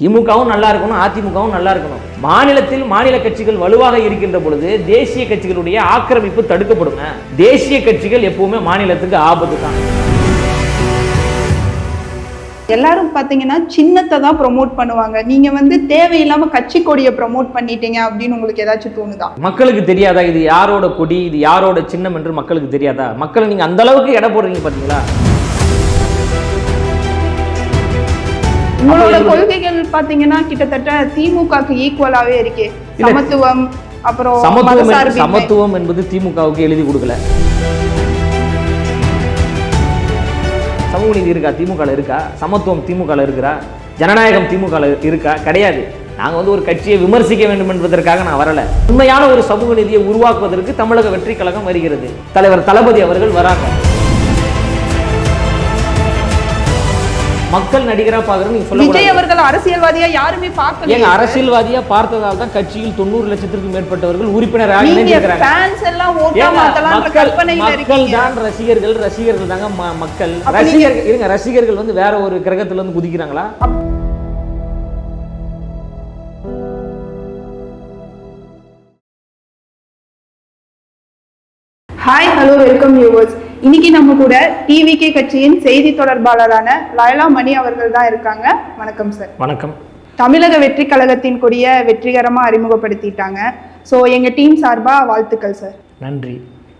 திமுகவும் நல்லா இருக்கணும் அதிமுகவும் நல்லா இருக்கணும். மாநிலத்தில் மாநில கட்சிகள் வலுவாக இருக்கின்ற பொழுது தேசிய கட்சிகளுடைய ஆக்கிரமிப்பு தடுக்கப்படுங்க தேசிய கட்சிகள் எப்பவுமே மாநிலத்துக்கு ஆபத்து தான். எல்லாரும் பாத்தீங்கன்னா சின்னத்தை தான் ப்ரோமோட் பண்ணுவாங்க. நீங்க வந்து தேவையில்லாம கட்சி கொடியை ப்ரோமோட் பண்ணிட்டீங்க அப்படின்னு உங்களுக்கு ஏதாச்சும் தோணுதா? மக்களுக்கு தெரியாதா? இது யாரோட கொடி? இது யாரோட சின்னம் என்று மக்களுக்கு தெரியாதா? மக்களை நீங்க அந்த அளவுக்கு எடை போடுறீங்க பாத்தீங்களா? உங்களோட கொள்கைகள் பாத்தீங்கன்னா கிட்டத்தட்ட திமுகக்கு ஈக்குவலாவே இருக்கே. சமத்துவம் அப்புறம் சமத்துவம். சமத்துவம் என்பது திமுகவுக்கு எழுதி கொடுக்கல. சமூக நீதி இருக்கா? திமுக இருக்கா? சமத்துவம் திமுக இருக்கிறா ஜனநாயகம் திமுக இருக்கா? கிடையாது. நாங்க வந்து ஒரு கட்சியை விமர்சிக்க வேண்டும் என்பதற்காக நான் வரல. உண்மையான ஒரு சமூக நீதியை உருவாக்குவதற்கு தமிழக வெற்றி கழகம் வருகிறது. தலைவர் தளபதி அவர்கள் வராங்க. மக்கள் நடிகரா பாக்குறது நீங்க சொல்ல விஜய் அவர்கள் அரசியல்வாதியா யாருமே பார்க்கல ஏங்க அரசியல்வாதியா பார்த்ததால் தான் கட்சியில் தொண்ணூறு லட்சத்திற்கும் மேற்பட்டவர்கள் உறுப்பினராக மக்கள் தான் ரசிகர்கள் ரசிகர்கள் தாங்க மக்கள். ரசிகர்கள் இருங்க ரசிகர்கள் வந்து வேற ஒரு கிரகத்துல இருந்து குதிக்கிறாங்களா? ஹாய் ஹலோ வெல்கம் வியூவர்ஸ் இன்னைக்கு நம்ம கூட டிவிகே கட்சியின் செய்தி தொடர்பாளரான லயலா மணி அவர்கள் தான் இருக்காங்க. வணக்கம் சார் வணக்கம். தமிழக வெற்றி கழகத்தின் கொடிய வெற்றிகரமா அறிமுகப்படுத்திட்டாங்க. ஸோ எங்க டீம் சார்பா வாழ்த்துக்கள் சார் நன்றி.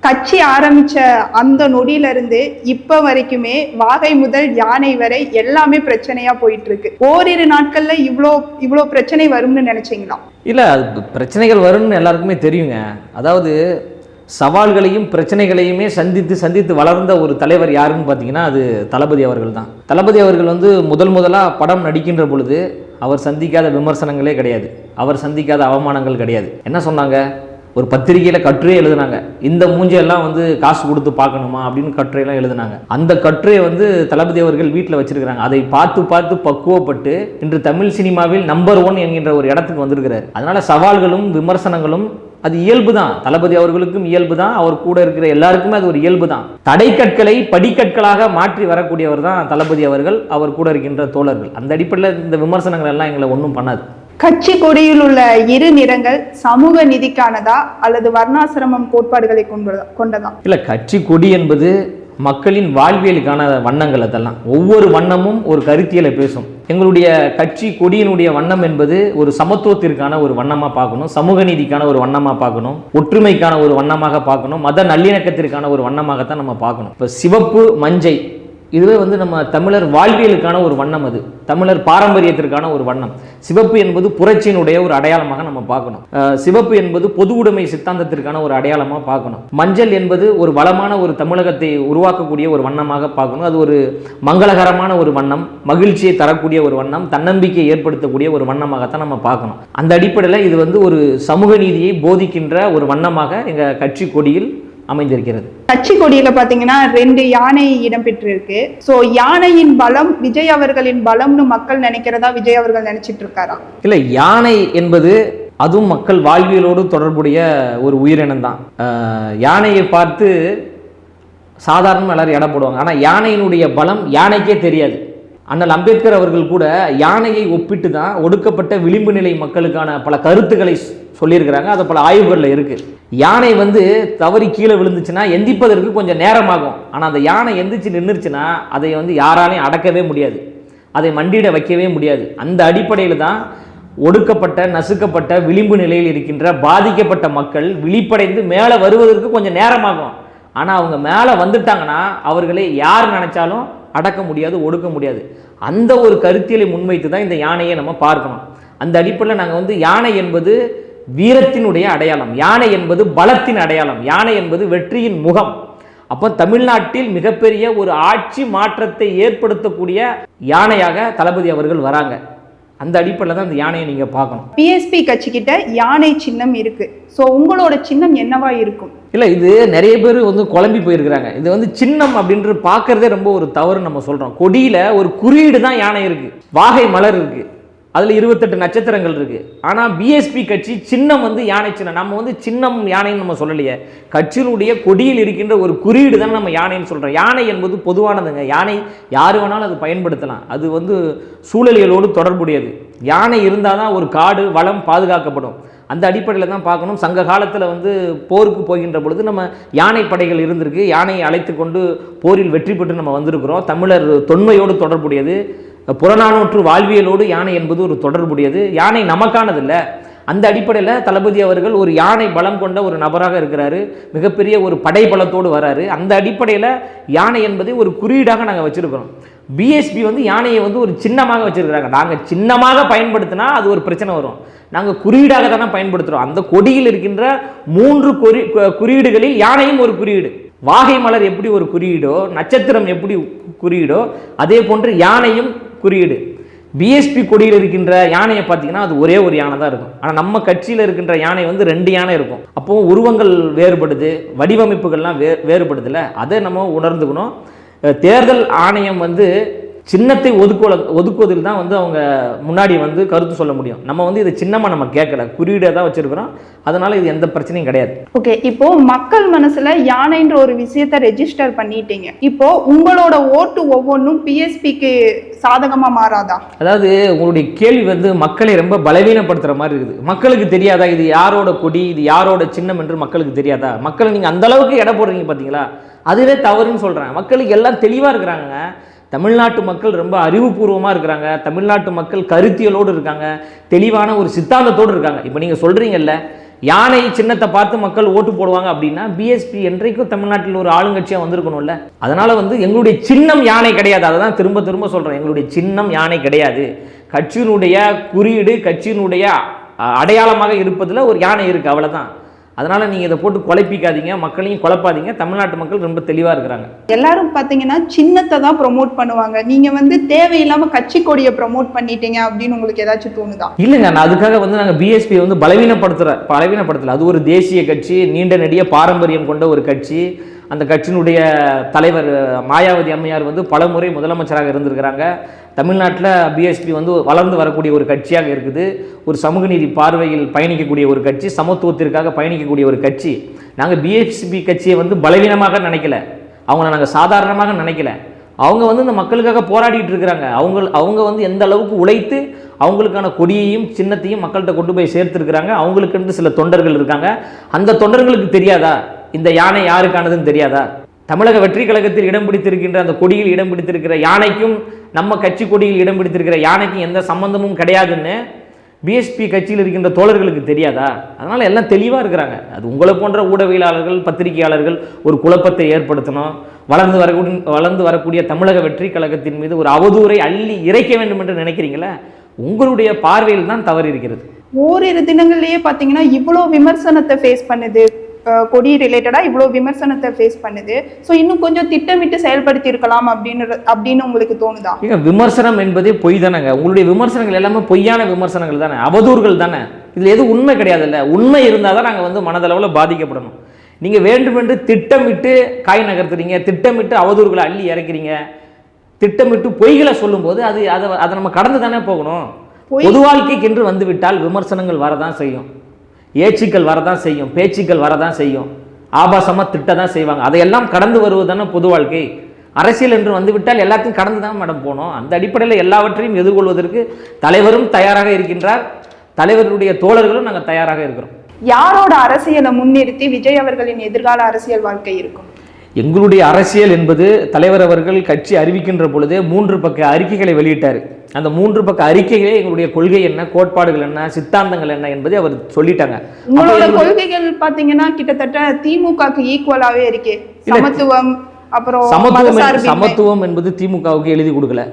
கட்சி ஆரம்பிச்ச அந்த நொடியில இருந்து இப்ப வரைக்குமே வாகை முதல் யானை வரை எல்லாமே பிரச்சனையா போயிட்டு இருக்கு ஓரிரு நாட்கள்ல இவ்ளோ இவ்ளோ பிரச்சனை வரும்னு நினைச்சீங்களா? இல்ல அது பிரச்சனைகள் வரும்னு எல்லாருக்குமே தெரியுங்க. அதாவது சவால்களையும் பிரச்சனைகளையுமே சந்தித்து சந்தித்து வளர்ந்த ஒரு தலைவர் யாருன்னு பார்த்தீங்கன்னா அது தளபதி அவர்கள் தான் தளபதி அவர்கள் வந்து முதல் முதலாக படம் நடிக்கின்ற பொழுது அவர் சந்திக்காத விமர்சனங்களே கிடையாது. அவர் சந்திக்காத அவமானங்கள் கிடையாது. என்ன சொன்னாங்க? ஒரு பத்திரிகையில் கட்டுரை எழுதுனாங்க. இந்த மூஞ்சையெல்லாம் வந்து காசு கொடுத்து பார்க்கணுமா அப்படின்னு கட்டுரையெல்லாம் எழுதுனாங்க. அந்த கட்டுரையை வந்து தளபதி அவர்கள் வீட்டில் வச்சிருக்கிறாங்க. அதை பார்த்து பார்த்து பக்குவப்பட்டு இன்று தமிழ் சினிமாவில் நம்பர் ஒன் என்கின்ற ஒரு இடத்துக்கு வந்திருக்கிறார். அதனால சவால்களும் விமர்சனங்களும் அது இயல்பு தான் தளபதி அவர்களுக்கும் இயல்பு தான் அவர் கூட இருக்கிற எல்லாருக்குமே அது ஒரு இயல்பு தான் தடைக்கற்களை படிக்கற்களாக மாற்றி வரக்கூடியவர் தான் தளபதி அவர்கள் அவர் கூட இருக்கின்ற தோழர்கள். அந்த அடிப்படையில் இந்த விமர்சனங்கள் எல்லாம் எங்களை ஒன்றும் பண்ணாது. கட்சி கொடியில் உள்ள இரு நிறங்கள் சமூக நிதிக்கானதா அல்லது வர்ணாசிரமம் கோட்பாடுகளை கொண்டதா? இல்லை கட்சி கொடி என்பது மக்களின் வாழ்வியலுக்கான வண்ணங்கள் அதெல்லாம். ஒவ்வொரு வண்ணமும் ஒரு கருத்தியலை பேசும். எங்களுடைய கட்சி கொடியினுடைய வண்ணம் என்பது ஒரு சமத்துவத்திற்கான ஒரு வண்ணமாக பார்க்கணும். சமூக நீதிக்கான ஒரு வண்ணமாக பார்க்கணும். ஒற்றுமைக்கான ஒரு வண்ணமாக பார்க்கணும். மத நல்லிணக்கத்திற்கான ஒரு வண்ணமாகத்தான் நம்ம பார்க்கணும். இப்போ சிவப்பு மஞ்சை இதுவே வந்து நம்ம தமிழர் வாழ்வியலுக்கான ஒரு வண்ணம் அது. தமிழர் பாரம்பரியத்திற்கான ஒரு வண்ணம். சிவப்பு என்பது புரட்சியினுடைய ஒரு அடையாளமாக நம்ம பார்க்கணும். சிவப்பு என்பது பொது உடைமை சித்தாந்தத்திற்கான ஒரு அடையாளமாக பார்க்கணும். மஞ்சள் என்பது ஒரு வளமான ஒரு தமிழகத்தை உருவாக்கக்கூடிய ஒரு வண்ணமாக பார்க்கணும். அது ஒரு மங்களகரமான ஒரு வண்ணம் மகிழ்ச்சியை தரக்கூடிய ஒரு வண்ணம் தன்னம்பிக்கையை ஏற்படுத்தக்கூடிய ஒரு வண்ணமாகத்தான் நம்ம பார்க்கணும். அந்த அடிப்படையில் இது வந்து ஒரு சமூக நீதியை போதிக்கின்ற ஒரு வண்ணமாக எங்கள் கட்சி கொடியில் அமைந்திருக்கிறது. கட்சி கொடியில பாத்தீங்கன்னா ரெண்டு யானை இடம்பெற்றிருக்கு சோ யானையின் பலம் விஜய் அவர்களின் பலம்னு மக்கள் நினைக்கிறதா விஜய் அவர்கள் நினைச்சிட்டு இருக்காரா இல்லை யானை என்பது அதுவும் மக்கள் வாழ்வியலோடு தொடர்புடைய ஒரு உயிரினம் தான் யானையை பார்த்து சாதாரணமாக எல்லாரும் எடை போடுவாங்க. ஆனால் யானையினுடைய பலம் யானைக்கே தெரியாது. அண்ணல் அம்பேத்கர் அவர்கள் கூட யானையை ஒப்பிட்டு தான் ஒடுக்கப்பட்ட விளிம்பு நிலை மக்களுக்கான பல கருத்துக்களை சொல்லியிருக்கிறாங்க. அது பல ஆய்வுகளில் இருக்குது யானை வந்து தவறி கீழே விழுந்துச்சுன்னா எந்திப்பதற்கு கொஞ்சம் நேரமாகும். ஆனால் அந்த யானை எந்திரிச்சு நின்றுச்சுன்னா அதை வந்து யாராலையும் அடக்கவே முடியாது. அதை மண்டியிட வைக்கவே முடியாது. அந்த அடிப்படையில் தான் ஒடுக்கப்பட்ட நசுக்கப்பட்ட விளிம்பு நிலையில் இருக்கின்ற பாதிக்கப்பட்ட மக்கள் விழிப்படைந்து மேலே வருவதற்கு கொஞ்சம் நேரமாகும். ஆனால் அவங்க மேலே வந்துட்டாங்கன்னா அவர்களை யார் நினைச்சாலும் அடக்க முடியாது ஒடுக்க முடியாது. அந்த ஒரு கருத்தியலை முன்வைத்து தான் இந்த யானையை நம்ம பார்க்கணும். அந்த அடிப்படையில் நாங்கள் வந்து யானை என்பது வீரத்தினுடைய அடையாளம். யானை என்பது பலத்தின் அடையாளம். யானை என்பது வெற்றியின் முகம். அப்போ தமிழ்நாட்டில் மிகப்பெரிய ஒரு ஆட்சி மாற்றத்தை ஏற்படுத்தக்கூடிய யானையாக தளபதி அவர்கள் வராங்க. அந்த அடிப்படையில் தான் அந்த யானையை நீங்கள் பார்க்கணும். பிஎஸ்பி கட்சி கிட்ட யானை சின்னம் இருக்கு. சோ உங்களோட சின்னம் என்னவா இருக்கும்? இல்லை இது நிறைய பேர் வந்து குழம்பி போயிருக்கிறாங்க. இது வந்து சின்னம் அப்படின்றது பார்க்கறதே ரொம்ப ஒரு தவறு நம்ம சொல்கிறோம் கொடியில் ஒரு குறியீடு தான் யானை இருக்குது வாகை மலர் இருக்குது அதில் இருபத்தெட்டு நட்சத்திரங்கள் இருக்குது ஆனால் பிஎஸ்பி கட்சி சின்னம் வந்து யானை சின்னம். நம்ம வந்து சின்னம் யானைன்னு நம்ம சொல்லலையே. கட்சியினுடைய கொடியில் இருக்கின்ற ஒரு குறியீடு தான் நம்ம யானைன்னு சொல்கிறோம் யானை என்பது பொதுவானதுங்க. யானை யார் வேணாலும் அது பயன்படுத்தலாம். அது வந்து சூழலியலோடு தொடர்புடையது. யானை இருந்தால் தான் ஒரு காடு வளம் பாதுகாக்கப்படும். அந்த அடிப்படையில் தான் பார்க்கணும். சங்க காலத்தில் வந்து போருக்கு போகின்ற பொழுது நம்ம யானை படைகள் இருந்திருக்கு. யானையை அழைத்து கொண்டு போரில் வெற்றி பெற்று நம்ம வந்திருக்கிறோம். தமிழர் தொன்மையோடு தொடர்புடையது. புறநானூற்று வாழ்வியலோடு யானை என்பது ஒரு தொடர்புடையது. யானை நமக்கானதில்ல. அந்த அடிப்படையில் தளபதி அவர்கள் ஒரு யானை பலம் கொண்ட ஒரு நபராக இருக்கிறாரு. மிகப்பெரிய ஒரு படை பலத்தோடு வராரு. அந்த அடிப்படையில் யானை என்பதை ஒரு குறியீடாக நாங்கள் வச்சுருக்கிறோம். பிஎஸ்பி வந்து யானையை வந்து ஒரு சின்னமாக வச்சுருக்கிறாங்க. நாங்கள் சின்னமாக பயன்படுத்தினா அது ஒரு பிரச்சனை வரும். நாங்கள் குறியீடாக தானே பயன்படுத்துகிறோம் அந்த கொடியில் இருக்கின்ற மூன்று குறி குறியீடுகளில் யானையும் ஒரு குறியீடு. வாகை மலர் எப்படி ஒரு குறியீடோ நட்சத்திரம் எப்படி குறியீடோ அதே போன்று யானையும் குறியீடு. பிஎஸ்பி கொடியில் இருக்கின்ற யானையை பார்த்தீங்கன்னா அது ஒரே ஒரு யானை தான் இருக்கும். ஆனால் நம்ம கட்சியில் இருக்கின்ற யானை வந்து ரெண்டு யானை இருக்கும். அப்போ உருவங்கள் வேறுபடுது வடிவமைப்புகள்லாம் வே வேறுபடுதுல்ல. அதை நம்ம உணர்ந்துக்கணும். தேர்தல் ஆணையம் வந்து சின்னத்தை ஒதுக்குவ ஒதுக்குவதில் தான் வந்து அவங்க முன்னாடி வந்து கருத்து சொல்ல முடியும். நம்ம வந்து இது சின்னமாக நம்ம கேட்கல குறியீடை தான் வச்சிருக்கிறோம். அதனால இது எந்த பிரச்சனையும் கிடையாது. ஓகே இப்போ மக்கள் மனசுல யானைன்ற ஒரு விஷயத்த ரெஜிஸ்டர் பண்ணிட்டீங்க. இப்போ உங்களோட ஓட்டு ஒவ்வொன்றும் பிஎஸ்பிக்கு சாதகமா மாறாதா? அதாவது உங்களுடைய கேள்வி வந்து மக்களை ரொம்ப பலவீனப்படுத்துற மாதிரி இருக்குது. மக்களுக்கு தெரியாதா? இது யாரோட கொடி? இது யாரோட சின்னம் என்று மக்களுக்கு தெரியாதா? மக்களை நீங்கள் அந்த அளவுக்கு எடை போடுறீங்க பார்த்தீங்களா அதுவே தவறுன்னு சொல்கிறேன் மக்களுக்கு எல்லாம் தெளிவாக இருக்கிறாங்க தமிழ்நாட்டு மக்கள் ரொம்ப அறிவுபூர்வமாக இருக்கிறாங்க. தமிழ்நாட்டு மக்கள் கருத்தியலோடு இருக்காங்க. தெளிவான ஒரு சித்தாந்தத்தோடு இருக்காங்க. இப்போ நீங்கள் சொல்கிறீங்கல்ல யானை சின்னத்தை பார்த்து மக்கள் ஓட்டு போடுவாங்க அப்படின்னா பிஎஸ்பி என்றைக்கும் தமிழ்நாட்டில் ஒரு ஆளுங்கட்சியாக வந்திருக்கணும்ல. அதனால் வந்து எங்களுடைய சின்னம் யானை கிடையாது. அதை தான் திரும்ப திரும்ப சொல்கிறேன் எங்களுடைய சின்னம் யானை கிடையாது. கட்சியினுடைய குறியீடு கட்சியினுடைய அடையாளமாக இருப்பதில் ஒரு யானை இருக்குது அவ்வளோதான் அதனால நீங்கள் இதை போட்டு குழப்பிக்காதீங்க மக்களையும் குழப்பாதீங்க. தமிழ்நாட்டு மக்கள் ரொம்ப தெளிவாக இருக்கிறாங்க. எல்லாரும் பாத்தீங்கன்னா சின்னத்தை தான் ப்ரோமோட் பண்ணுவாங்க. நீங்க வந்து தேவையில்லாம கட்சி கொடியை ப்ரோமோட் பண்ணிட்டீங்க அப்படின்னு உங்களுக்கு ஏதாச்சும் தோணுதா? இல்லைங்க நான் அதுக்காக வந்து நாங்கள் பிஎஸ்பி வந்து பலவீனப்படுத்துகிற பலவீனப்படுத்தல. அது ஒரு தேசிய கட்சி நீண்ட நெடிய பாரம்பரியம் கொண்ட ஒரு கட்சி. அந்த கட்சியினுடைய தலைவர் மாயாவதி அம்மையார் வந்து பல முறை முதலமைச்சராக இருந்திருக்கிறாங்க. தமிழ்நாட்டில் பிஎஸ்பி வந்து வளர்ந்து வரக்கூடிய ஒரு கட்சியாக இருக்குது. ஒரு சமூக நீதி பார்வையில் பயணிக்கக்கூடிய ஒரு கட்சி சமத்துவத்திற்காக பயணிக்கக்கூடிய ஒரு கட்சி. நாங்கள் பிஎஸ்பி கட்சியை வந்து பலவீனமாக நினைக்கல. அவங்கள நாங்கள் சாதாரணமாக நினைக்கல. அவங்க வந்து இந்த மக்களுக்காக போராடிட்டு இருக்கிறாங்க. அவங்க அவங்க வந்து எந்த அளவுக்கு உழைத்து அவங்களுக்கான கொடியையும் சின்னத்தையும் மக்கள்கிட்ட கொண்டு போய் சேர்த்துருக்குறாங்க. அவங்களுக்குன்னு சில தொண்டர்கள் இருக்காங்க. அந்த தொண்டர்களுக்கு தெரியாதா? இந்த யானை யாருக்கானதுன்னு தெரியாதா? தமிழக வெற்றி கழகத்தில் இடம் பிடித்திருக்கின்ற அந்த கொடியில் இடம் பிடித்திருக்கிற யானைக்கும் நம்ம கட்சி கொடியில் இடம் பிடித்திருக்கிற யானைக்கும் எந்த சம்பந்தமும் கிடையாதுன்னு பிஎஸ்பி கட்சியில் இருக்கின்ற தோழர்களுக்கு தெரியாதா? அதனால் எல்லாம் தெளிவாக இருக்கிறாங்க. அது உங்களை போன்ற ஊடகவியலாளர்கள் பத்திரிகையாளர்கள் ஒரு குழப்பத்தை ஏற்படுத்தணும். வளர்ந்து வரக்கூடிய வளர்ந்து வரக்கூடிய தமிழக வெற்றி கழகத்தின் மீது ஒரு அவதூறை அள்ளி இறைக்க வேண்டும் என்று நினைக்கிறீங்களா? உங்களுடைய பார்வையில் தான் தவறு இருக்கிறது ஓரிரு தினங்கள்லயே பார்த்தீங்கன்னா இவ்வளோ விமர்சனத்தை ஃபேஸ் பண்ணுது. கொடி ரிலேட்டடா இவ்வளோ விமர்சனத்தை ஃபேஸ் பண்ணுது. ஸோ இன்னும் கொஞ்சம் திட்டமிட்டு செயல்படுத்தி இருக்கலாம் அப்படின்னு அப்படின்னு உங்களுக்கு தோணுதா? ஏங்க விமர்சனம் என்பதே பொய் தானேங்க. உங்களுடைய விமர்சனங்கள் எல்லாமே பொய்யான விமர்சனங்கள் தானே. அவதூறுகள் தானே. இதில் எதுவும் உண்மை கிடையாதுல்ல. உண்மை இருந்தால் தான் நாங்கள் வந்து மனதளவில் பாதிக்கப்படணும். நீங்கள் வேண்டுமென்று திட்டமிட்டு காய் நகர்த்துறீங்க திட்டமிட்டு அவதூறுகளை அள்ளி இறக்கிறீங்க திட்டமிட்டு பொய்களை சொல்லும்போது அது அதை அதை நம்ம கடந்து தானே போகணும். பொது வாழ்க்கைக்கென்று வந்து விட்டால் விமர்சனங்கள் வரதான் செய்யும். ஏச்சுக்கள் வரதான் செய்யும் பேச்சுக்கள் வரதான் செய்யும். ஆபாசமாக திட்ட தான் செய்வாங்க. அதையெல்லாம் கடந்து வருவது தானே பொது வாழ்க்கை. அரசியல் என்று வந்துவிட்டால் எல்லாத்தையும் கடந்து தான் மேடம் போகணும். அந்த அடிப்படையில் எல்லாவற்றையும் எதிர்கொள்வதற்கு தலைவரும் தயாராக இருக்கின்றார். தலைவருடைய தோழர்களும் நாங்கள் தயாராக இருக்கிறோம். யாரோட அரசியலை முன்னிறுத்தி விஜய் அவர்களின் எதிர்கால அரசியல் வாழ்க்கை இருக்கும்? எங்களுடைய அரசியல் என்பது தலைவர் அவர்கள் கட்சி அறிவிக்கின்ற பொழுதே மூன்று பக்க அறிக்கைகளை வெளியிட்டார். அந்த மூன்று பக்க அறிக்கைகளே எங்களுடைய கொள்கை என்ன கோட்பாடுகள் என்ன சித்தாந்தங்கள் என்ன என்பதை அவர் சொல்லிட்டாங்க. உங்களோட கொள்கைகள் பாத்தீங்கன்னா கிட்டத்தட்ட திமுகக்கு ஈக்குவலாவே இருக்கே. சமத்துவம் அப்புறம் சமத்துவம். சமத்துவம் என்பது திமுகவுக்கு எழுதி கொடுக்கல.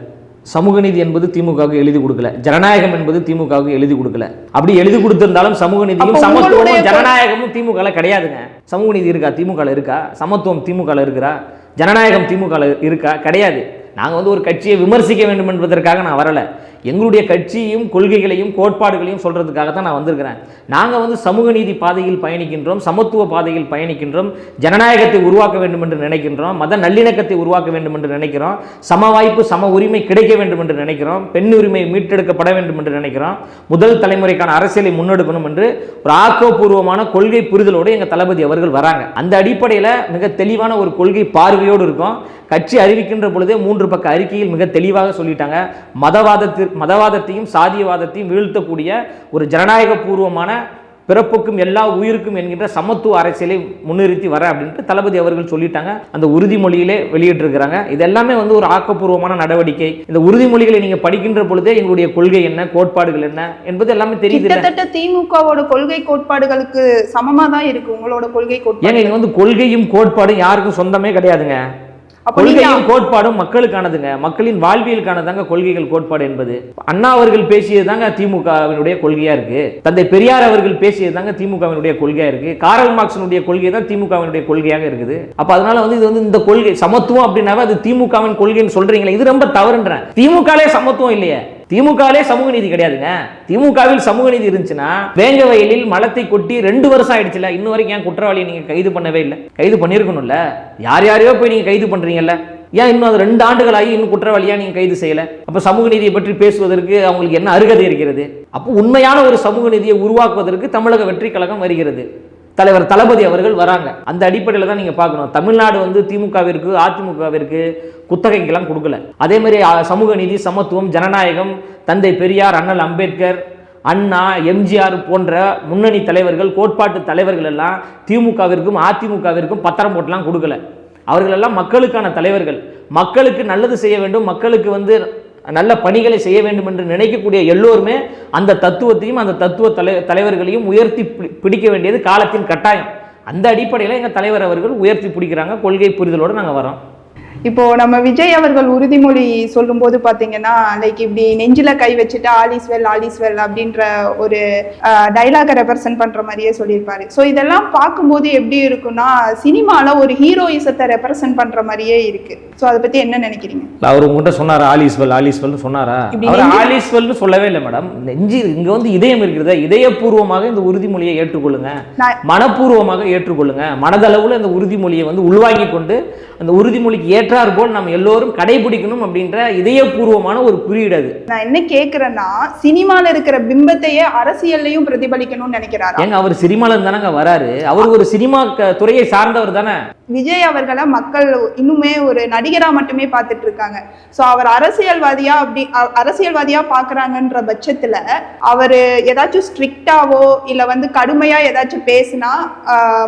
சமூக நீதி என்பது திமுகவுக்கு எழுதி கொடுக்கல. ஜனநாயகம் என்பது திமுகவுக்கு எழுதி கொடுக்கல. அப்படி எழுதி கொடுத்திருந்தாலும் சமூக நீதியும் சமத்துவமும் ஜனநாயகமும் திமுகல கிடையாதுங்க. சமூக நீதி இருக்கா? திமுகல இருக்கா? சமத்துவம் திமுகல இருக்கிறா? ஜனநாயகம் திமுகல இருக்கா? கிடையாது. நாங்கள் வந்து ஒரு கட்சியை விமர்சிக்க வேண்டும் என்பதற்காக நான் வரலை. எங்களுடைய கட்சியும் கொள்கைகளையும் கோட்பாடுகளையும் சொல்கிறதுக்காக தான் நான் வந்திருக்கிறேன். நாங்கள் வந்து சமூக நீதி பாதையில் பயணிக்கின்றோம் சமத்துவ பாதையில் பயணிக்கின்றோம் ஜனநாயகத்தை உருவாக்க வேண்டும் என்று நினைக்கின்றோம் மத நல்லிணக்கத்தை உருவாக்க வேண்டும் என்று நினைக்கிறோம் சம வாய்ப்பு சம உரிமை கிடைக்க வேண்டும் என்று நினைக்கிறோம் பெண் உரிமை மீட்டெடுக்கப்பட வேண்டும் என்று நினைக்கிறோம் முதல் தலைமுறைக்கான அரசியலை முன்னெடுக்கணும் என்று ஒரு ஆக்கப்பூர்வமான கொள்கை புரிதலோடு எங்கள் தளபதி அவர்கள் வராங்க. அந்த அடிப்படையில் மிக தெளிவான ஒரு கொள்கை பார்வையோடு இருக்கும். கட்சி அறிவிக்கின்ற பொழுதே மூன்று பக்க அறிக்கையில் மிக தெளிவாக சொல்லிட்டாங்க. மதவாதத்திற்கு மதவாதத்தையும் சாதியவாதத்தையும் வீழ்த்தக்கூடிய ஒரு ஜனநாயக பூர்வமான பிறப்புக்கும் எல்லா உயிருக்கும் என்கின்ற சமத்துவ அரசியலை முன்னிறுத்தி வர அப்படின்ட்டு தளபதி அவர்கள் சொல்லிட்டாங்க. அந்த உறுதிமொழியிலே வெளியிட்டிருக்கிறாங்க. இது எல்லாமே வந்து ஒரு ஆக்கப்பூர்வமான நடவடிக்கை. இந்த உறுதிமொழிகளை நீங்க படிக்கின்ற பொழுதே எங்களுடைய கொள்கை என்ன கோட்பாடுகள் என்ன என்பது எல்லாமே தெரியுது கிட்டத்தட்ட திமுகவோட கொள்கை கோட்பாடுகளுக்கு சமமா தான் இருக்கு உங்களோட கொள்கை ஏங்க கோட்பாடு? இங்க வந்து கொள்கையும் கோட்பாடும் யாருக்கும் சொந்தமே கிடையாதுங்க. கொள்கையும் கோட்பாடும் மக்களுக்கானதுங்க. மக்களின் வாழ்வியலுக்கானதாங்க கொள்கைகள் கோட்பாடு என்பது. அண்ணா அவர்கள் பேசியது தாங்க திமுகவினுடைய கொள்கையா இருக்கு. தந்தை பெரியார் அவர்கள் பேசியது தாங்க திமுகவினுடைய கொள்கையா இருக்கு. காரல் மார்க்ஸினுடைய கொள்கை தான் திமுகவினுடைய கொள்கையாக இருக்குது. அப்ப அதனால வந்து இது வந்து இந்த கொள்கை சமத்துவம் அப்படின்னாவே அது திமுகவின் கொள்கைன்னு சொல்றீங்களே இது ரொம்ப தவறுன்றேன். திமுகலே சமத்துவம் இல்லையே. திமுகலே சமூக நீதி கிடையாதுங்க. திமுகவில் சமூக நீதி இருந்துச்சுன்னா வேங்க வயலில் மலத்தை கொட்டி ரெண்டு வருஷம் ஆயிடுச்சுல இன்னும் வரைக்கும் ஏன் குற்றவாளியை நீங்கள் கைது பண்ணவே இல்லை? கைது பண்ணியிருக்கணும்ல? யார் யாரையோ போய் நீங்கள் கைது பண்ணுறீங்கல்ல ஏன் இன்னும் அது ரெண்டு ஆண்டுகள் ஆகி இன்னும் குற்றவாளியாக நீங்கள் கைது செய்யலை? அப்போ சமூக நீதியை பற்றி பேசுவதற்கு அவங்களுக்கு என்ன அருகதை இருக்கிறது? அப்போ உண்மையான ஒரு சமூக நீதியை உருவாக்குவதற்கு தமிழக வெற்றி கழகம் வருகிறது. தலைவர் தளபதி அவர்கள் வராங்க. அந்த அடிப்படையில் தான் நீங்கள் பார்க்கணும். தமிழ்நாடு வந்து திமுகவிற்கு அதிமுகவிற்கு குத்தகைக்கெல்லாம் கொடுக்கல. அதே மாதிரி சமூக நீதி சமத்துவம் ஜனநாயகம் தந்தை பெரியார் அண்ணல் அம்பேத்கர் அண்ணா எம்ஜிஆர் போன்ற முன்னணி தலைவர்கள் கோட்பாட்டு தலைவர்கள் எல்லாம் திமுகவிற்கும் அதிமுகவிற்கும் பத்திரம் போட்டுலாம் கொடுக்கல. அவர்களெல்லாம் மக்களுக்கான தலைவர்கள். மக்களுக்கு நல்லது செய்ய வேண்டும். மக்களுக்கு வந்து நல்ல பணிகளை செய்ய வேண்டும் என்று நினைக்கக்கூடிய எல்லோருமே அந்த தத்துவத்தையும் அந்த தத்துவ தலை தலைவர்களையும் உயர்த்தி பிடிக்க வேண்டியது காலத்தின் கட்டாயம். அந்த அடிப்படையில் எங்கள் தலைவர் அவர்கள் உயர்த்தி பிடிக்கிறாங்க கொள்கை புரிதலோடு நாங்கள் வரோம் இப்போ நம்ம விஜய் அவர்கள் உறுதிமொழி சொல்லும்போது பாத்தீங்கன்னா லைக் இப்படி நெஞ்சில கை வச்சுட்டு ஆலிஸ் வெல் ஆலிஸ் வெல் அப்படின்ற ஒரு டைலாக ரெப்ரசென்ட் பண்ற மாதிரியே சொல்லியிருப்பாரு. ஸோ இதெல்லாம் பார்க்கும்போது எப்படி இருக்கும்னா சினிமால ஒரு ஹீரோயிசத்தை ரெப்ரசென்ட் பண்ற மாதிரியே இருக்கு. ஸோ அதை பத்தி என்ன நினைக்கிறீங்க? அவர் உங்ககிட்ட சொன்னாரா ஆலிஸ்வெல் ஆலிஸ்வெல்னு சொன்னாரா? இப்படி அவர் நெஞ்சு- ஆலிஸ்வெல்னு சொல்லவே இல்லை மேடம். நெஞ்சு இங்க வந்து இதயம் இருக்கிறதா இதயபூர்வமாக இந்த உறுதிமொழியை ஏற்றுக்கொள்ளுங்க. மனப்பூர்வமாக ஏற்றுக்கொள்ளுங்க. மனதளவுல இந்த உறுதிமொழியை வந்து உள்வாங்கி கொண்டு அந்த உறுதிமொழிக்கு ஏற்றார் போல் நம்ம எல்லோரும் கடைபிடிக்கணும் அப்படின்ற இதயபூர்வமான ஒரு குறியீடு அது. நான் என்ன கேக்குறேன்னா சினிமால இருக்கிற பிம்பத்தையே அரசியல்லையும் பிரதிபலிக்கணும்னு நினைக்கிறாரா? ஏங்க அவர் சினிமால தானங்க வராரு. அவர் ஒரு சினிமா துறையை சார்ந்தவர் தானே? விஜய் அவர்களை மக்கள் இன்னுமே ஒரு நடிகரா மட்டுமே பார்த்துட்டு இருக்காங்க. ஸோ அவர் அரசியல்வாதியா அப்படி அரசியல்வாதியா பாக்குறாங்கன்ற பட்சத்துல அவர் ஏதாச்சும் ஸ்ட்ரிக்டாவோ இல்ல வந்து கடுமையா ஏதாச்சும் பேசினா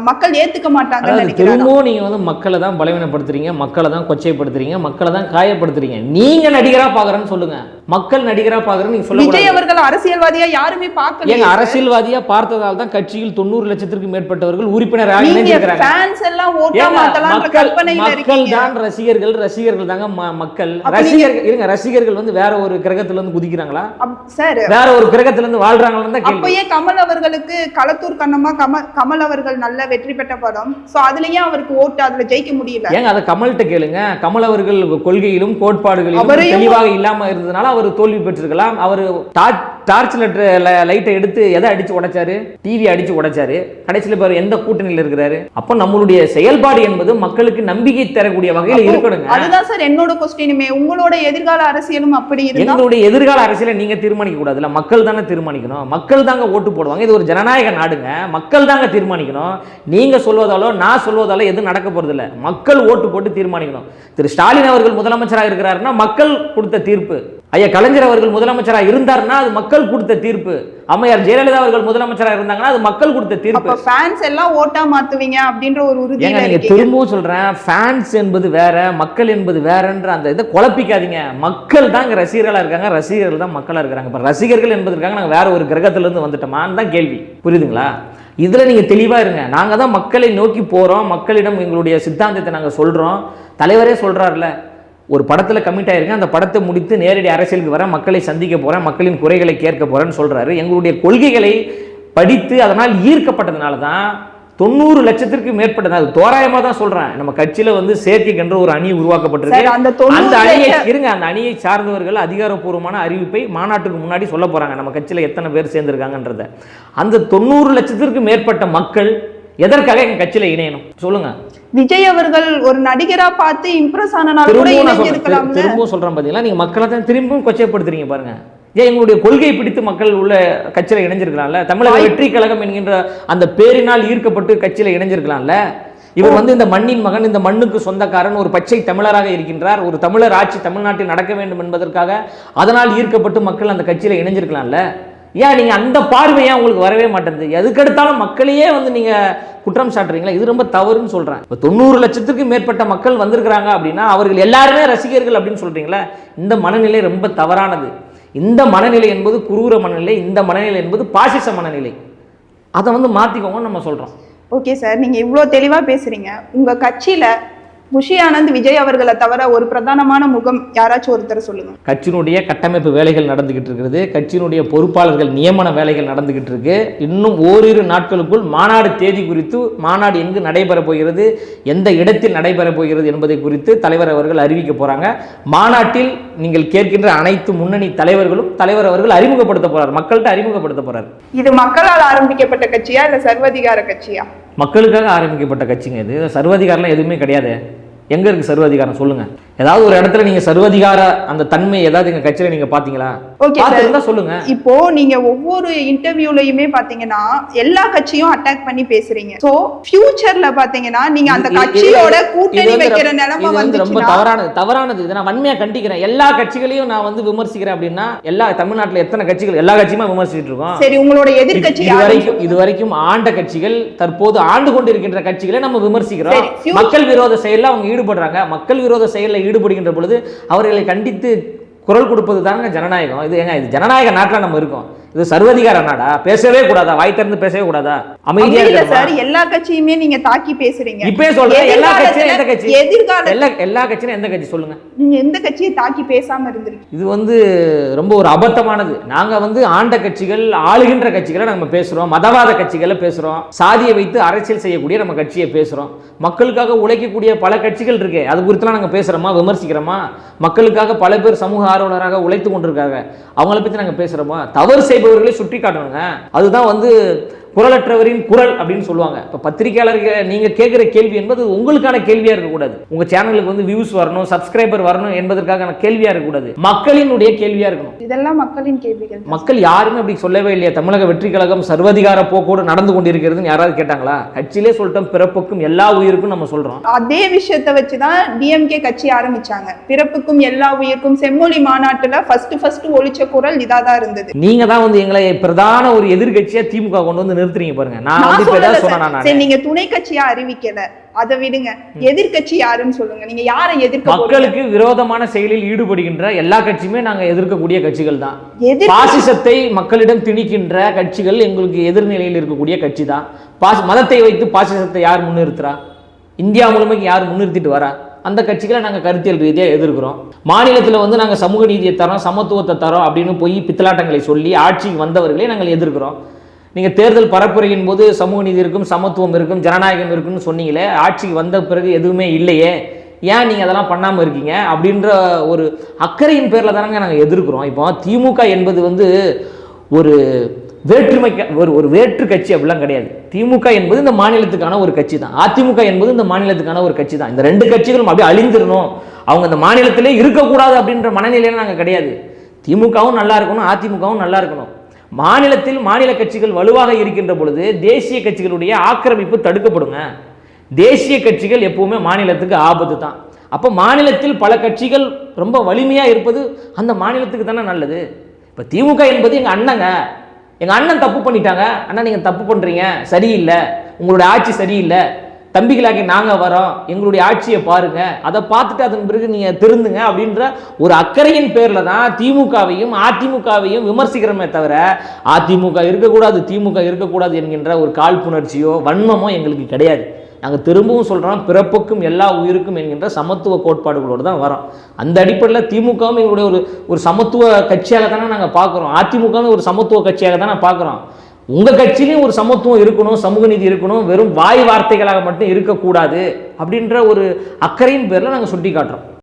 மக்கள் ஏத்துக்க நினைக்கிறாங்க திரும்பவும் நீங்க வந்து மக்களை தான் பலவீனப்படுத்துறீங்க மக்களை தான் கொச்சைப்படுத்துறீங்க மக்களை தான் காயப்படுத்துறீங்க. நீங்க நடிகரா பாக்குறேன்னு சொல்லுங்க. மக்கள் நடிகரா பாக்குறேன்னு நீங்க விஜய் சொல்லக்கூடாது அவர்கள் அரசியல்வாதியா யாருமே பார்க்கல ஏங்க அரசியல்வாதியா பார்த்ததால் தான் கட்சியில் தொண்ணூறு லட்சத்திற்கு மேற்பட்டவர்கள் மாத்தலாம்ன்ற மக்கள் தான் ரசிகர்கள் ரசிகர்கள் தாங்க மக்கள். ரசிகர்கள் இருங்க ரசிகர்கள் வந்து வேற ஒரு கிரகத்துல இருந்து குதிக்கிறாங்களா? சார். வேற ஒரு கிரகத்துல இருந்து வாழ்றாங்களான்னு தான் அப்பயே கமல் அவர்களுக்கு களத்தூர் கண்ணம்மா கமல் கமல் அவர்கள் நல்ல வெற்றி பெற்ற படம். சோ அதுலயே அவருக்கு ஓட்டு அதுல ஜெயிக்க முடியல. ஏங்க அதை கமல்கிட்ட கேளுங்க. கமல் அவர்கள் கொள்கையிலும் கோட்பாடுகளிலும் தெளிவாக இல்லாம இருந்ததுனால அவர் தோல்வி பெற்றிருக்கலாம். அவர் டார்ச் லைட்டை எடுத்து எதை அடிச்சு உடைச்சாரு? டிவி அடிச்சு உடைச்சாரு. கடைசியில் பாரு எந்த கூட்டணியில் இருக்கிறாரு? அப்போ நம்மளுடைய செயல்பாடு என்பது மக்களுக்கு நம்பிக்கை தரக்கூடிய வகையில் இருக்கணுங்க. அதுதான் சார் என்னோட கொஸ்டினுமே உங்களோட எதிர்கால அரசியலும் அப்படி எங்களுடைய எதிர்கால அரசியலை நீங்க தீர்மானிக்க கூடாதுல்ல. மக்கள் தானே தீர்மானிக்கணும். மக்கள் தாங்க ஓட்டு போடுவாங்க. இது ஒரு ஜனநாயக நாடுங்க. மக்கள் தாங்க தீர்மானிக்கணும். நீங்க சொல்வதாலோ நான் சொல்வதாலோ எதுவும் நடக்க போறதில்ல. மக்கள் ஓட்டு போட்டு தீர்மானிக்கணும். திரு ஸ்டாலின் அவர்கள் முதலமைச்சராக இருக்கிறாருன்னா மக்கள் கொடுத்த தீர்ப்பு. ஐயா கலைஞர் அவர்கள் முதலமைச்சராக இருந்தாருன்னா அது மக்கள் கொடுத்த தீர்ப்பு. அம்மையார் ஜெயலலிதா அவர்கள் முதலமைச்சராக இருந்தாங்கன்னா அது மக்கள் கொடுத்த தீர்ப்பு. ஃபேன்ஸ் எல்லாம் ஓட்டா மாத்துவீங்க அப்படின்ற ஒரு உறுதியில நீங்க திரும்பவும் சொல்றேன் ஃபேன்ஸ் என்பது வேற மக்கள் என்பது வேறன்ற அந்த இதை குழப்பிக்காதீங்க. மக்கள் தான் இங்க ரசிகர்களா இருக்காங்க ரசிகர்கள் தான் மக்களா இருக்காங்க இப்ப ரசிகர்கள் என்பதற்காக நாங்க வேற ஒரு கிரகத்துல இருந்து வந்துட்டோமான்னு தான் கேள்வி. புரியுதுங்களா? இதில் நீங்கள் தெளிவாக இருங்க. நாங்கள் தான் மக்களை நோக்கி போகிறோம் மக்களிடம் எங்களுடைய சித்தாந்தத்தை நாங்கள் சொல்கிறோம் தலைவரே சொல்றாருல ஒரு படத்தில் கமிட் ஆகிருக்கேன் அந்த படத்தை முடித்து நேரடி அரசியலுக்கு வரேன் மக்களை சந்திக்க போகிறேன் மக்களின் குறைகளை கேட்க போகிறேன்னு சொல்கிறாரு எங்களுடைய கொள்கைகளை படித்து அதனால் ஈர்க்கப்பட்டதுனால தான் தொண்ணூறு லட்சத்திற்கு மேற்பட்ட அது தோராயமா தான் சொல்றேன். நம்ம கட்சியில வந்து சேர்க்கைக்கென்று ஒரு அணி உருவாக்கப்பட்டிருக்கு. அந்த அணியை இருங்க அந்த அணியை சார்ந்தவர்கள் அதிகாரப்பூர்வமான அறிவிப்பை மாநாட்டுக்கு முன்னாடி சொல்ல போறாங்க. நம்ம கட்சியில எத்தனை பேர் சேர்ந்திருக்காங்கன்றத. அந்த தொண்ணூறு லட்சத்திற்கு மேற்பட்ட மக்கள் எதற்காக எங்க கட்சியில இணையணும்? சொல்லுங்க. விஜய் அவர்கள் ஒரு நடிகரா பார்த்து இம்ப்ரெஸ் ஆனனால கூட நான் திரும்பவும் சொல்றேன் பாத்தீங்களா? நீங்க மக்களை தான் திரும்பவும் கொச்சைப்படுத்துறீங்க பாருங்க. ஏன் எங்களுடைய கொள்கையை பிடித்து மக்கள் உள்ள கட்சியில இணைஞ்சிருக்கலாம்ல தமிழக வெற்றி கழகம் என்கின்ற அந்த பேரினால் ஈர்க்கப்பட்டு கட்சியில இணைஞ்சிருக்கலாம்ல இவர் வந்து இந்த மண்ணின் மகன் இந்த மண்ணுக்கு சொந்தக்காரன் ஒரு பச்சை தமிழராக இருக்கின்றார். ஒரு தமிழர் ஆட்சி தமிழ்நாட்டில் நடக்க வேண்டும் என்பதற்காக அதனால் ஈர்க்கப்பட்டு மக்கள் அந்த கட்சியில இணைஞ்சிருக்கலாம்ல ஏன் நீங்க அந்த பார்வையா உங்களுக்கு வரவே மாட்டேங்குது? எதுக்கெடுத்தாலும் மக்களையே வந்து நீங்க குற்றம் சாட்டுறீங்களா? இது ரொம்ப தவறுன்னு சொல்றேன். இப்போ தொண்ணூறு லட்சத்துக்கு மேற்பட்ட மக்கள் வந்திருக்கிறாங்க அப்படின்னா அவர்கள் எல்லாருமே ரசிகர்கள் அப்படின்னு சொல்றீங்களா? இந்த மனநிலை ரொம்ப தவறானது. இந்த மனநிலை என்பது குரூர மனநிலை இந்த மனநிலை என்பது பாசிச மனநிலை. அதை வந்து மாற்றிக்கோங்கன்னு நம்ம சொல்கிறோம் ஓகே சார் நீங்கள் இவ்வளோ தெளிவாக பேசுகிறீங்க உங்கள் கட்சியில் முஷி ஆனந்த் விஜய் அவர்களை தவிர ஒரு பிரதானமான முகம் யாராச்சும் ஒருத்தர் சொல்லுங்க. கட்சியினுடைய கட்டமைப்பு வேலைகள் நடந்துகிட்டு இருக்கிறது கட்சியினுடைய பொறுப்பாளர்கள் நியமன வேலைகள் நடந்துகிட்டு இருக்கு. இன்னும் ஓரிரு நாட்களுக்குள் மாநாடு தேதி குறித்து மாநாடு எங்கு நடைபெற போகிறது எந்த இடத்தில் நடைபெற போகிறது என்பதை குறித்து தலைவர் அவர்கள் அறிவிக்க போறாங்க. மாநாட்டில் நீங்கள் கேட்கின்ற அனைத்து முன்னணி தலைவர்களும் தலைவர் அவர்கள் அறிமுகப்படுத்த போறார். மக்கள்கிட்ட அறிமுகப்படுத்த போறார். இது மக்களால் ஆரம்பிக்கப்பட்ட கட்சியா இல்ல சர்வதிகார கட்சியா? மக்களுக்காக ஆரம்பிக்கப்பட்ட கட்சிங்க இது. சர்வாதிகாரம்லாம் எதுவுமே கிடையாது. எங்கே இருக்குது சர்வாதிகாரம்? சொல்லுங்கள் ஏதாவது ஒரு இடத்துல நீங்கள் சர்வாதிகார அந்த தன்மை ஏதாவது எங்கள் கட்சியில் நீங்கள் பார்த்தீங்களா? ஓகே சொல்லுங்க. இப்போ நீங்க ஒவ்வொரு இன்டர்வியூலயுமே பாத்தீங்கன்னா எல்லா கட்சியும் அட்டாக் பண்ணி பேசுறீங்க. சோ ஃபியூச்சர்ல பாத்தீங்கன்னா நீங்க அந்த கட்சியோட கூட்டணி வைக்கிற நிலைமை வந்து ரொம்ப தவறானது. தவறானது இதை. நான் வன்மையா கண்டிக்கிறேன். எல்லா கட்சிகளையும் நான் வந்து விமர்சிக்கிறேன் அப்படின்னா எல்லா தமிழ்நாட்டுல எத்தனை கட்சிகள் எல்லா கட்சியுமே விமர்சிச்சுட்டு இருக்கோம். சரி உங்களோட எதிர்க்கட்சி இது வரைக்கும். இது வரைக்கும் ஆண்ட கட்சிகள் தற்போது ஆண்டு கொண்டிருக்கின்ற கட்சிகளை நம்ம விமர்சிக்கிறோம். மக்கள் விரோத செயல்ல அவங்க ஈடுபடுறாங்க. மக்கள் விரோத செயல்ல ஈடுபடுகின்ற பொழுது அவர்களை கண்டித்து குரல் கொடுப்பது தாங்க ஜனநாயகம். இது ஏங்க இது ஜனநாயக நாட்டில் நம்ம இருக்கோம். இது சர்வதிகார நாடா? பேசவே கூடாதா? வாய் திறந்து பேசவே கூடாதா? அமைதியா இல்ல? சார் எல்லா கட்சியுமே நீங்க தாக்கி பேசுறீங்க. இப்பயே சொல்றேன். எல்லா கட்சியும் எந்த கட்சி? எதிர்கால எல்லா எல்லா கட்சியும் எந்த கட்சி? சொல்லுங்க. நீங்க எந்த கட்சியை தாக்கி பேசாம இருந்திருக்கீங்க? இது வந்து ரொம்ப ஒரு அபத்தமானது. நாங்க வந்து ஆண்ட கட்சிகள் ஆளுகின்ற கட்சிகளை நம்ம பேசுறோம். மதவாத கட்சிகளை பேசுறோம். சாதியை வைத்து அரசியல் செய்யக்கூடிய நம்ம கட்சியை பேசுறோம். மக்களுக்காக உழைக்கக்கூடிய பல கட்சிகள் இருக்கு. அது குறித்துலாம் நாங்க பேசுறோமா? விமர்சிக்கிறோமா? மக்களுக்காக பல பேர் சமூக ஆர்வலராக உழைத்து கொண்டிருக்காங்க. அவங்கள பத்தி நாங்க பேசுறோமா? தவறு செய்பவர்களை சுட்டி காட்டணுங்க அதுதான் வந்து குரலற்றவரின் குரல் அப்படின்னு சொல்லுவாங்க. இப்போ பத்திரிகையாளர்கள் நீங்க கேட்குற கேள்வி என்பது உங்களுக்கான கேள்வியா இருக்கக்கூடாது. உங்க சேனலுக்கு வந்து வியூஸ் வரணும் சப்ஸ்கிரைபர் வரணும் என்பதற்கான கேள்வியா இருக்கக்கூடாது. மக்களினுடைய கேள்வியா இருக்கணும். இதெல்லாம் மக்களின் கேள்விகள் மக்கள் யாருமே அப்படி சொல்லவே இல்லையா. தமிழக வெற்றி கழகம் சர்வதிகார போக்கோடு நடந்து கொண்டிருக்கிறதுன்னு யாராவது கேட்டாங்களா? கட்சியிலே சொல்லிட்டோம் பிறப்புக்கும் எல்லா உயிருக்கும் நம்ம சொல்றோம். அதே விஷயத்தை வச்சுதான் டிஎம்கே கட்சி ஆரம்பிச்சாங்க. பிறப்புக்கும் எல்லா உயிருக்கும் செம்மொழி மாநாட்டுல ஃபர்ஸ்ட் ஃபர்ஸ்ட் ஒழிச்ச குரல் இதாதான் இருந்தது. நீங்க தான் வந்து எங்களை பிரதான ஒரு எதிர்க்கட்சியா திமுக கொண்டு வந்து நிறுத்துறீங்க பாருங்க. நான் வந்து இப்ப ஏதாவது. சொன்னா சரி. நீங்க துணை கட்சியா அறிவிக்கல. அதை விடுங்க. எதிர்க்கட்சி யாருன்னு சொல்லுங்க. நீங்க யாரை எதிர்க்க? மக்களுக்கு விரோதமான செயலில் ஈடுபடுகின்ற எல்லா கட்சியுமே நாங்க எதிர்க்கக்கூடிய கட்சிகள் தான். பாசிசத்தை மக்களிடம் திணிக்கின்ற கட்சிகள் எங்களுக்கு எதிர்நிலையில் இருக்கக்கூடிய கட்சி தான் பாசி மதத்தை வைத்து பாசிசத்தை யார் முன்னிறுத்துறா? இந்தியா முழுமைக்கு யார் முன்னிறுத்திட்டு வரா? அந்த கட்சிகளை நாங்கள் கருத்தியல் ரீதியாக எதிர்க்கிறோம். மாநிலத்தில் வந்து நாங்கள் சமூக நீதியை தரோம் சமத்துவத்தை தரோம் அப்படின்னு போய் பித்தலாட்டங்களை சொல்லி ஆட்சிக்கு வந்தவர்களே நாங்கள் எதிர்க்கிறோம். நீங்கள் தேர்தல் பரப்புரையின் போது சமூக நீதி இருக்கும் சமத்துவம் இருக்கும் ஜனநாயகம் இருக்குன்னு சொன்னீங்களே ஆட்சிக்கு வந்த பிறகு எதுவுமே இல்லையே ஏன் நீங்கள் அதெல்லாம் பண்ணாமல் இருக்கீங்க அப்படின்ற ஒரு அக்கறையின் பேரில் தானங்க நாங்கள் எதிர்க்கிறோம். இப்போ திமுக என்பது வந்து ஒரு வேற்றுமை க- ஒரு ஒரு வேற்று கட்சி அப்படிலாம் கிடையாது. திமுக என்பது இந்த மாநிலத்துக்கான ஒரு கட்சி தான் அதிமுக என்பது இந்த மாநிலத்துக்கான ஒரு கட்சி தான் இந்த ரெண்டு கட்சிகளும் அப்படியே அழிஞ்சிடணும். அவங்க இந்த மாநிலத்திலே இருக்கக்கூடாது அப்படின்ற மனநிலையில நாங்கள் கிடையாது. திமுகவும் நல்லா இருக்கணும் அதிமுகவும் நல்லா இருக்கணும். மாநிலத்தில் மாநில கட்சிகள் வலுவாக இருக்கின்ற பொழுது தேசிய கட்சிகளுடைய ஆக்கிரமிப்பு தடுக்கப்படுங்க. தேசிய கட்சிகள் எப்பவுமே மாநிலத்துக்கு ஆபத்து தான். அப்போ மாநிலத்தில் பல கட்சிகள் ரொம்ப வலிமையாக இருப்பது அந்த மாநிலத்துக்கு தானே நல்லது. இப்போ திமுக என்பது எங்கள் அண்ணங்க. எங்கள் அண்ணன் தப்பு பண்ணிட்டாங்க. அண்ணா நீங்கள் தப்பு பண்ணுறீங்க சரியில்லை. உங்களுடைய ஆட்சி சரியில்லை. தம்பிகளாகி நாங்கள் வரோம் எங்களுடைய ஆட்சியை பாருங்க அதை பார்த்துட்டு அதன் பிறகு நீங்கள் திருந்துங்க அப்படின்ற ஒரு அக்கறையின் பேரில் தான் திமுகவையும் அதிமுகவையும் விமர்சிக்கிறோமே தவிர அதிமுக இருக்கக்கூடாது திமுக இருக்கக்கூடாது என்கின்ற ஒரு காழ்ப்புணர்ச்சியோ வன்மமோ எங்களுக்கு கிடையாது. நாங்கள் திரும்பவும் சொல்கிறோம் பிறப்புக்கும் எல்லா உயிருக்கும் என்கின்ற சமத்துவ கோட்பாடுகளோடு தான் வரோம். அந்த அடிப்படையில் திமுகவும் எங்களுடைய ஒரு ஒரு சமத்துவ கட்சியாக தானே நாங்கள் பார்க்குறோம். அதிமுகவும் ஒரு சமத்துவ கட்சியாக தானே பார்க்குறோம். உங்கள் கட்சியிலையும் ஒரு சமத்துவம் இருக்கணும் சமூக நீதி இருக்கணும் வெறும் வாய் வார்த்தைகளாக மட்டும் இருக்கக்கூடாது அப்படின்ற ஒரு அக்கறையின் பேரில் நாங்கள் சுட்டி காட்டுறோம்